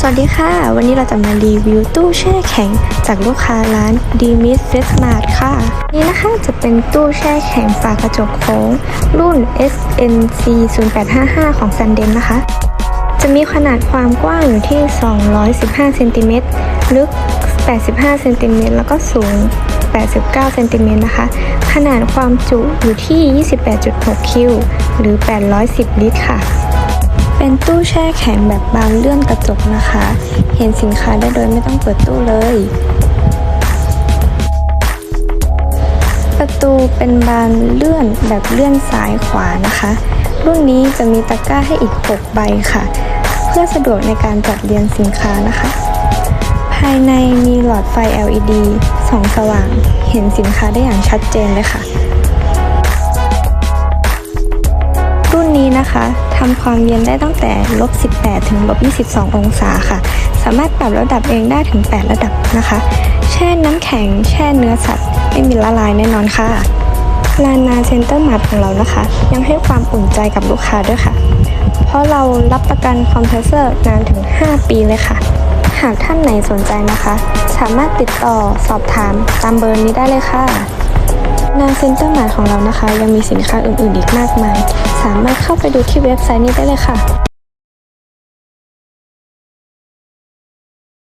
สวัสดีค่ะ วันนี้เราจะมารีวิวตู้แช่แข็ง จากลูกค้าร้าน d m i s f r e s m a r t ค่ะ นี่นะคะจะเป็นตู้แช่แข็งฝากระจกโค้ง รุ่น SNC 0855 ของ s u n d e n นะคะ จะมีขนาดความกว้างอยู่ที่ 215เซนติเมตรลึก 85เซนติเมตรแล้วก็สูง 89เซนติเมตรนะคะ ขนาดความจุอยู่ที่ 28.6 คิว หรือ 810 ลิตรค่ะ เป็นตู้แช่แข็งแบบบานเลื่อนกระจกนะคะ เห็นสินค้าได้โดยไม่ต้องเปิดตู้เลย ประตูเป็นบานเลื่อนแบบเลื่อนซ้ายขวานะคะ รุ่นนี้จะมีตะกร้าให้อีก 6 ใบค่ะ เพื่อสะดวกในการจัดเรียงสินค้านะคะ ภายในมีหลอดไฟ LED ส่องสว่าง เห็นสินค้าได้อย่างชัดเจนเลยค่ะ รุ่นนี้นะคะ ทำความเย็นได้ตั้งแต่ลบ18 ถึงลบ22 องศาค่ะ สามารถปรับระดับเองได้ถึง 8 ระดับนะคะ แช่น้ำแข็ง แช่เนื้อสัตว์ ไม่มีละลายแน่นอนค่ะลานาเซ็นเตอร์มาร์ทของเรานะคะ ยังให้ความอุ่นใจกับลูกค้าด้วยค่ะ เพราะเรารับประกันคอมเพรสเซอร์นานถึง 5 ปีเลยค่ะ หากท่านไหนสนใจนะคะ สามารถติดต่อสอบถามตามเบอร์นี้ได้เลยค่ะ นาเซ็นเตอร์มายของเรานะคะ ยังมีสินค้าอื่นๆอีกมากมาย สามารถเข้าไปดูที่เว็บไซต์นี้ได้เลยค่ะ